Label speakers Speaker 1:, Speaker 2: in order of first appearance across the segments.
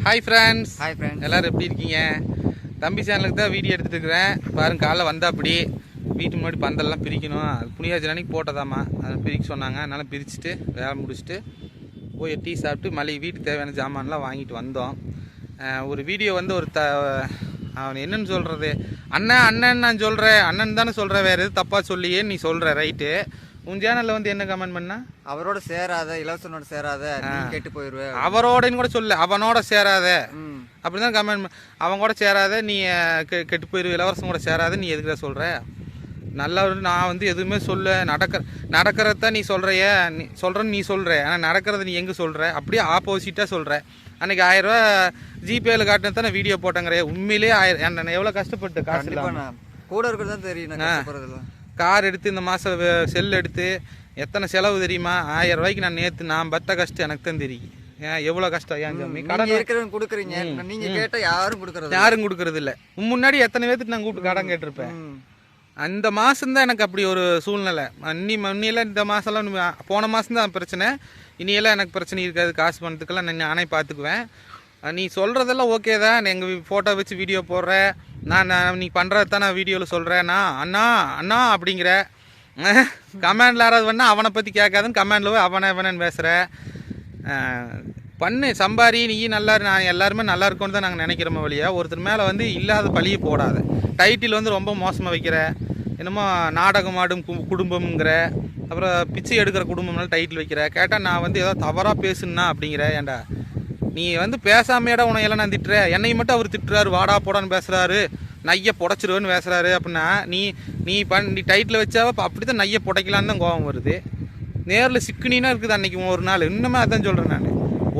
Speaker 1: Hi friends
Speaker 2: hi friend
Speaker 1: எல்லாரும் எப்படி இருக்கீங்க? தம்பி சேனலுக்கு தான் வீடியோ எடுத்துட்டு இருக்கிறேன். பாருங்க காலைல வந்தா அப்படி வீட்டு முன்னாடி பந்தல்லாம் பிரிக்கணும். அது புனியாச்சு அன்னைக்கு போட்டதாம்மா. அதை பிரிக்க சொன்னாங்க. அதனால பிரிச்சுட்டு வேலை முடிச்சுட்டு போய் டீ சாப்பிட்டு மளிகை வீட்டுக்கு தேவையான ஜாமான்லாம் வாங்கிட்டு வந்தோம். ஒரு வீடியோ வந்து ஒரு த அவன் என்னன்னு சொல்கிறது அண்ணன் அண்ணன் நான் சொல்கிறேன் அண்ணன் தானே சொல்கிறேன் வேறு எது தப்பாக சொல்லியே நீ சொல்கிற ரைட்டு உன் சேனலில் வந்து என்ன கமெண்ட் பண்ணா?
Speaker 2: அவரோட சேராத இலவசனோட சேராத கெட்டு போயிருவ.
Speaker 1: அவரோடன்னு கூட சொல்ல அவனோட சேராத.
Speaker 2: ம்.
Speaker 1: அப்படிதான் கமெண்ட் அவங்க கூட சேராத நீ கெட்டு போயிரு இளவரசன் கூட சேராத நீ எதுக்குடா சொல்ற? நல்லவர் நான் வந்து எதுவுமே சொல்ல நடக்கிற நடக்கிறத நீ சொல்றிய நீ சொல்றன்னு நீ சொல்ற. ஆனால் நடக்கிறத நீ எங்கே சொல்ற? அப்படியே ஆப்போசிட்டாக சொல்ற. அன்னைக்கு ஆயிரம் ரூபா ஜிபேல காட்டினது தான் வீடியோ போட்டேங்கிற. உண்மையிலேயே ஆயிரம் என்ன எவ்வளோ கஷ்டப்பட்டு காசு
Speaker 2: நான் கூட இருக்கிறது தான் தெரியும் நான்
Speaker 1: கார் எடுத்து இந்த மாதம் செல் எடுத்து எத்தனை செலவு தெரியுமா? ஆயிரம் ரூபாய்க்கு நான் நேற்று நான் பட்ட கஷ்டம் எனக்கு தான் தெரியும். ஏன் எவ்வளோ கஷ்டம்? ஏன் சாமி? கடன்
Speaker 2: இருக்கிறவங்க கொடுக்குறீங்க. நீங்க கேட்டா யாரும் கொடுக்கறது
Speaker 1: யாரும் கொடுக்கறது இல்ல. முன்னாடி எத்தனை பேர்த்துட்டு நான் கூப்பிட்டு கடன் கேட்டிருப்பேன். அந்த மாசம்தான் எனக்கு அப்படி ஒரு சூழ்நிலை. அன்னி மண்ணியெல்லாம் இந்த இன்னும் போன மாசம் தான் பிரச்சனை. இனியெல்லாம் எனக்கு பிரச்சனை இருக்காது. காசு பணத்துக்கெல்லாம் நான் நானே பார்த்துக்குவேன். நீ சொல்கிறதெல்லாம் ஓகே தான். எங்கள் ஃபோட்டோ வச்சு வீடியோ போடுற. நான் நான் நீ பண்ணுறது தான் நான் வீடியோவில் சொல்கிறேன் நான் அண்ணா அண்ணா அப்படிங்கிற கமெண்டில் யாராவது வேணா அவனை பற்றி கேட்காதுன்னு கமெண்டில் போய் அவனை அவனன்னு பேசுகிற பண்ணு சம்பாரி நீ நல்லா நான் எல்லாருமே நல்லா இருக்கும்னு தான் நாங்கள் நினைக்கிறோமே வழியா ஒருத்தர் மேலே வந்து இல்லாத பழியை போடாத. டைட்டில் வந்து ரொம்ப மோசமாக வைக்கிற என்னமோ நாடகம் ஆடும் கு- குடும்பம்ங்கிற அப்புறம் பிச்சை எடுக்கிற குடும்பம்னால டைட்டில் வைக்கிற. கேட்டால் நான் வந்து ஏதோ தவறாக பேசுனா அப்படிங்கிற ஏன்டா நீ வந்து பேசாமையடா உன்னை எல்லாம் நான் திட்டுற. என்னை மட்டும் அவர் திட்டுறாரு. வாடா போடான்னு பேசுறாரு. நைய புடைச்சிருவேன்னு பேசுறாரு அப்படின்னா நீ நீ பண் நீ டைட்டில் வச்சாவ அப்போ அப்படி தான் நைய புடைக்கலான்னு தான் கோபம் வருது. நேரில் சிக்குனினா இருக்குது அன்னைக்கு ஒரு நாள். இன்னுமே அதான் சொல்கிறேன் நான்.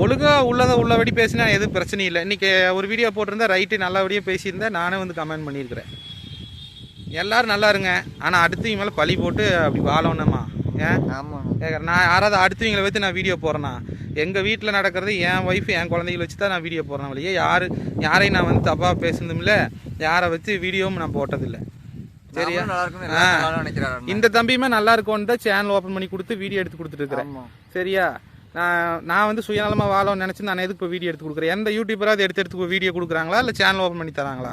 Speaker 1: ஒழுங்கா உள்ளதை உள்ளபடி பேசினா எதுவும் பிரச்சனை இல்லை. இன்னைக்கு ஒரு வீடியோ போட்டிருந்தா ரைட்டு நல்லபடியாக பேசியிருந்தா நானே வந்து கமெண்ட் பண்ணியிருக்கிறேன். எல்லாரும் நல்லா இருங்க. ஆனால் அடுத்தவங்க மேலே பழி போட்டு அப்படி வாழணுமா? ஏன்?
Speaker 2: ஆமா
Speaker 1: கேட்குறேன் நான் யாராவது அடுத்தவங்களை வச்சு நான் வீடியோ போடுறேன்னா எங்கள் வீட்டில் நடக்கிறது என் ஒய்ஃப் என் குழந்தைகளை வச்சு தான் நான் வீடியோ போடுறேன் வழியே. யார் யாரையும் நான் வந்து தப்பாக பேசுனதும் இல்லை யாரை வச்சு வீடியோவும் நான் போட்டதில்லை. சரியா? இந்த தம்பியுமே நல்லா இருக்கும்னு தான் சேனல் ஓப்பன் பண்ணி கொடுத்து வீடியோ எடுத்து கொடுத்துட்டு இருக்கிறேன். சரியா? நான் நான் வந்து சுயநலமாக வாழணும்னு நினச்சி நான் எதுக்கு இப்போ வீடியோ எடுத்து கொடுக்குறேன்? எந்த யூடியூபராவது எடுத்து எடுத்து வீடியோ கொடுக்குறாங்களா? இல்லை சேனல் ஓப்பன் பண்ணி தராங்களா?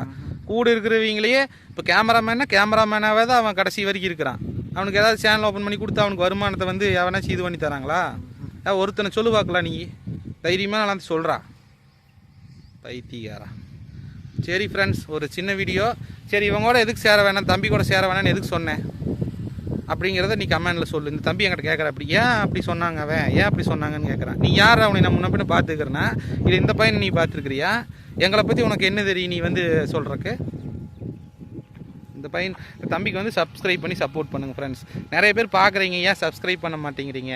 Speaker 1: கூட இருக்கிறவங்களையே இப்போ கேமராமேனா கேமராமேனாவே தான் அவன் கடைசி வரைக்கும் இருக்கிறான். அவனுக்கு ஏதாவது சேனல் ஓப்பன் பண்ணி கொடுத்து அவனுக்கு வருமானத்தை வந்து எவனாச்சும் இது பண்ணி தராங்களா? ஒருத்தனை சொல்லு பார்க்கலாம் நீ. தைரியமாக நான் சொல்கிறா பைத்தியாரா சரி ஃப்ரெண்ட்ஸ் ஒரு சின்ன வீடியோ சரி இவங்க கூட எதுக்கு சேர வேணாம்? தம்பி கூட சேர வேணாம்னு எதுக்கு சொன்னேன்? அப்படிங்கிறத நீ கமெண்டில் சொல்லு. இந்த தம்பி என்கிட்ட கேட்குற அப்படி ஏன் அப்படி சொன்னாங்க அவன்? ஏன் அப்படி சொன்னாங்கன்னு கேட்குறான் நீ யார் அவனை நான் முன்ன பின்ன பார்த்துக்கிறனா இது இந்த பையனை நீ பார்த்துருக்கிறியா எங்களை பற்றி உனக்கு என்ன தெரியும்? நீ வந்து சொல்கிறக்கு இந்த பையன் தம்பிக்கு வந்து சப்ஸ்கிரைப் பண்ணி சப்போர்ட் பண்ணுங்கள் ஃப்ரெண்ட்ஸ் நிறைய பேர் பார்க்குறீங்க ஏன் சப்ஸ்கிரைப் பண்ண மாட்டேங்கிறீங்க?